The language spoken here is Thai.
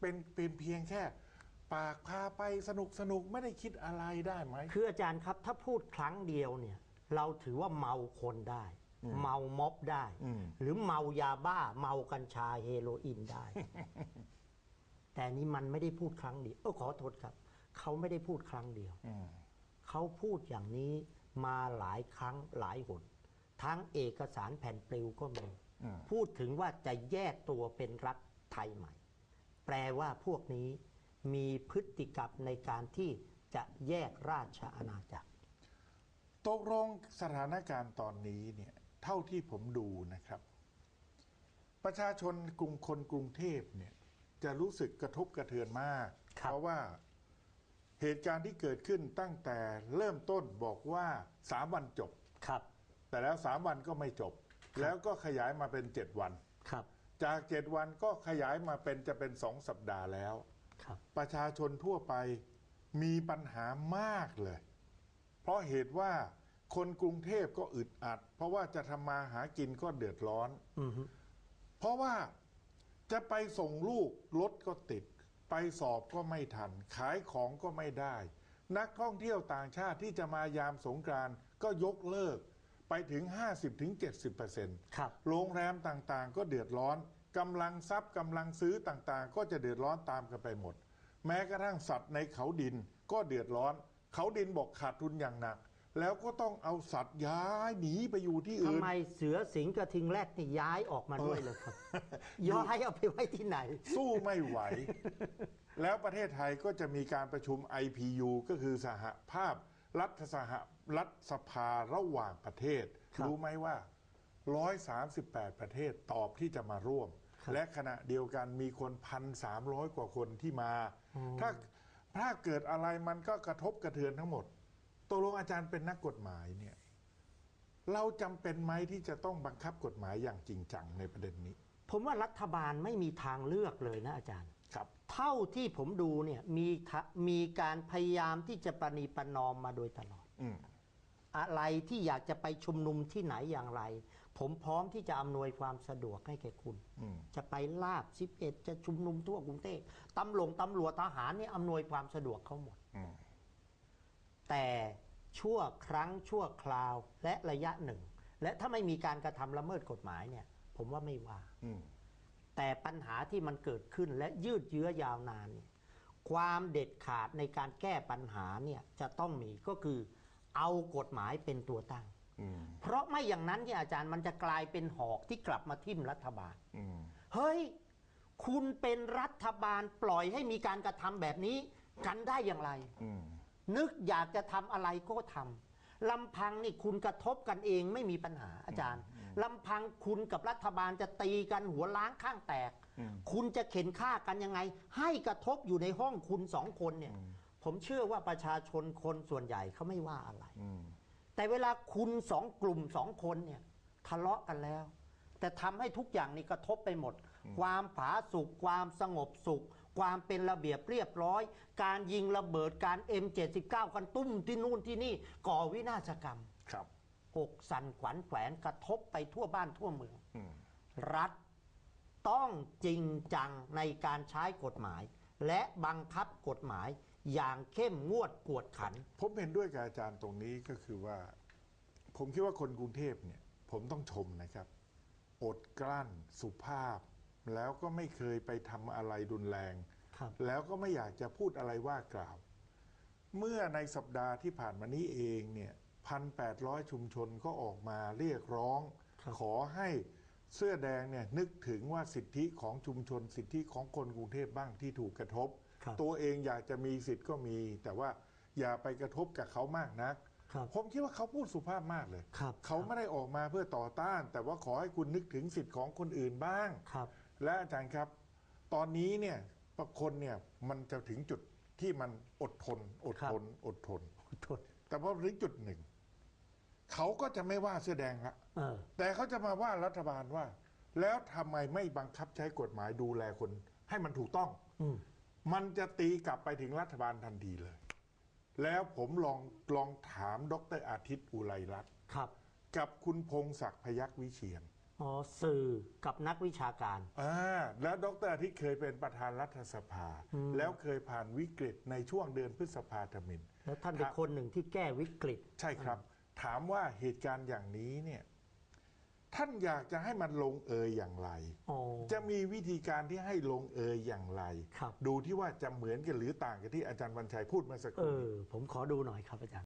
เป็นเป็นเพียงแค่ ปากพาไปสนุกสนุกไม่ได้คิดอะไรได้ไหม คืออาจารย์ครับถ้าพูดครั้งเดียวเนี่ย เราถือว่าเมาคนได้ เมาม็อบได้อืมหรือเมายาบ้า เมากัญชาเฮโรอีนได้ แต่นี่มันไม่ได้พูดครั้งเดียวเออขอโทษครับ เขาไม่ได้พูดครั้งเดียวอืมเขาพูดอย่างนี้มาหลายครั้งหลายหนทั้งเอกสารแผ่นปลิวก็มีอืมพูดถึงว่าจะแยกตัวเป็นรัฐไทยใหม่ แปลว่าพวกนี้มีพฤติกรรมในการที่จะแยกราชอาณาจักรตกลงสถานการณ์ตอนนี้เนี่ยเท่าที่ผมดูนะครับ ประชาชนกรุงคนกรุงเทพเนี่ยจะรู้สึกกระทบกระเทือนมากครับเพราะว่าเหตุการณ์ที่เกิดขึ้นตั้งแต่เริ่มต้นบอกว่าสามวันจบครับ แต่แล้วสามวันก็ไม่จบ แล้วก็ขยายมาเป็นเจ็ดวันครับ จากเจ็ดวันก็ขยายมาเป็นจะเป็นสองสัปดาห์แล้ว ครับประชาชนทั่วไปมีปัญหามากเลย เพราะเหตุว่าคนกรุงเทพก็อึดอัด เพราะว่าจะทำมาหากินก็เดือดร้อน อือฮึเพราะว่าจะไปส่งลูกรถก็ติด ไปสอบก็ไม่ทัน ขายของก็ไม่ได้ นักท่องเที่ยวต่างชาติที่จะมายามสงกรานต์ก็ยกเลิก ไปถึง 50-70%ครับ โรงแรมต่างๆ ก็เดือดร้อนกำลังทรัพย์กำลังซื้อต่างๆ ก็จะเดือดร้อนตามกันไปหมด แม้กระทั่งสัตว์ในเขาดินก็เดือดร้อน เขาดินบอกขาดทุนอย่างหนัก แล้วก็ต้องเอาสัตว์ย้ายหนีไปอยู่ที่ทำอื่นไมเสือสิงห์กระทิงแรดนี่ย้ายออกมาด้วยเลยครับ ย้ายเอาไปไว้ที่ไหน สู้ไม่ไหว แล้วประเทศไทยก็จะมีการประชุม IPU ก็คือสหภาพ รัฐสหรัฐสภาระหว่างประเทศครับรู้ไหมว่า 138 ประเทศตอบที่จะมาร่วมครับและขณะเดียวกันมีคน 1,300 กว่าคนที่มา ถ้าถ้าเกิดอะไรมันก็กระทบกระเทือนทั้งหมดตกลงอาจารย์เป็นนักกฎหมายเนี่ยเราจำเป็นไหมที่จะต้องบังคับกฎหมายอย่างจริงจังในประเด็นนี้ ผมว่ารัฐบาลไม่มีทางเลือกเลยนะอาจารย์ ครับเท่าที่ผมดูเนี่ยมีทะมีการพยายามที่จะประนีประนอมมาโดยตลอด อืม อะไรที่อยากจะไปชุมนุมที่ไหนอย่างไร ผมพร้อมที่จะอำนวยความสะดวกให้แก่คุณ อืม จะไปลาบสิบเอ็ดจะชุมนุมทั่วกรุงเทพตำรวจตำรวจทหารเนี่ยอำนวยความสะดวกเขาหมด อืม แต่ชั่วครั้งชั่วคราวและระยะหนึ่ง และถ้าไม่มีการกระทำละเมิดกฎหมายเนี่ย ผมว่าไม่ว่า อืม แต่ปัญหาที่มันเกิดขึ้นและยืดเยื้อยาวนานเนี่ยความเด็ดขาดในการแก้ปัญหาเนี่ยจะต้องมีก็คือเอากฎหมายเป็นตัวตั้งอืมเพราะไม่อย่างนั้นเนี่ยอาจารย์มันจะกลายเป็นหอกที่กลับมาทิ่มรัฐบาลอืมเฮ้ย คุณเป็นรัฐบาลปล่อยให้มีการกระทำแบบนี้กันได้อย่างไรอืมนึกอยากจะทำอะไรก็ทำลำพังนี่คุณกระทบกันเองไม่มีปัญหาอาจารย์ ลำพังคุณกับรัฐบาลจะตีกันหัวล้างข้างแตก คุณจะเข็นฆ่ากันยังไง ให้กระทบอยู่ในห้องคุณสองคนเนี่ย ผมเชื่อว่าประชาชนคนส่วนใหญ่เขาไม่ว่าอะไรอืมแต่เวลาคุณสองกลุ่มสองคนเนี่ยทะเลาะกันแล้ว แต่ทำให้ทุกอย่างนี่กระทบไปหมด ความผาสุกความสงบสุข ความเป็นระเบียบเรียบร้อย การยิงระเบิดการ M79 กันตุ้มที่นู่นที่นี่ก่อวินาศกรรมครับ อกสั่นขวัญแขวนกระทบไปทั่วบ้านทั่วเมืองอืมรัฐต้องจริงจังในการใช้กฎหมาย และบังคับกฎหมายอย่างเข้มงวดกวดขัน ผมเห็นด้วยกับอาจารย์ตรงนี้ก็คือว่า ผมคิดว่าคนกรุงเทพเนี่ย ผมต้องชมนะครับ อดกลั้นสุภาพ แล้วก็ไม่เคยไปทำอะไรรุนแรงครับแล้วก็ไม่อยากจะพูดอะไรว่ากล่าว เมื่อในสัปดาห์ที่ผ่านมานี้เองเนี่ย พันแปดร้อยชุมชนก็ออกมาเรียกร้องครับขอให้เสื้อแดงเนี่ยนึกถึงว่าสิทธิของชุมชน สิทธิของคนกรุงเทพบ้างที่ถูกกระทบครับตัวเองอยากจะมีสิทธิ์ก็มี แต่ว่าอย่าไปกระทบกับเขามากนักครับผมคิดว่าเขาพูดสุภาพมากเลยครับเขาไม่ได้ออกมาเพื่อต่อต้าน แต่ว่าขอให้คุณนึกถึงสิทธิ์ของคนอื่นบ้างครับและอาจารย์ครับ ตอนนี้เนี่ยบางคนเนี่ยมันจะถึงจุดที่มันอดทน อดทน อดทนขอโทษแต่พอถึงจุดหนึ่ง เขาก็จะไม่ว่าเสื้อแดงละเออ แต่เขาจะมาว่ารัฐบาลว่า แล้วทำไมไม่บังคับใช้กฎหมายดูแลคน ให้มันถูกต้อง อืม มันจะตีกลับไปถึงรัฐบาลทันทีเลย แล้วผมลองลองถามดรอาทิตย์อุไรรัตน์ครับกับคุณพงศักดิ์พยัคฆ์วิเชียนอ๋อสื่อกับนักวิชาการ อ่าแล้วดรอาทิตย์เคยเป็นประธานรัฐสภา แล้วเคยผ่านวิกฤตในช่วงเดือนพฤษภาธมิน แล้วท่านเป็นครับคนหนึ่งที่แก้วิกฤต ใช่ครับ ถามว่าเหตุการณ์อย่างนี้เนี่ยท่านอยากจะให้มันลงเอยอย่างไรอ๋อจะมีวิธีการที่ให้ลงเอยอย่างไรครับดูที่ว่าจะเหมือนกันหรือต่างกันที่อาจารย์วันชัยพูดเมื่อสักคเอรู่อผมขอดูหน่อยครับอาจารย์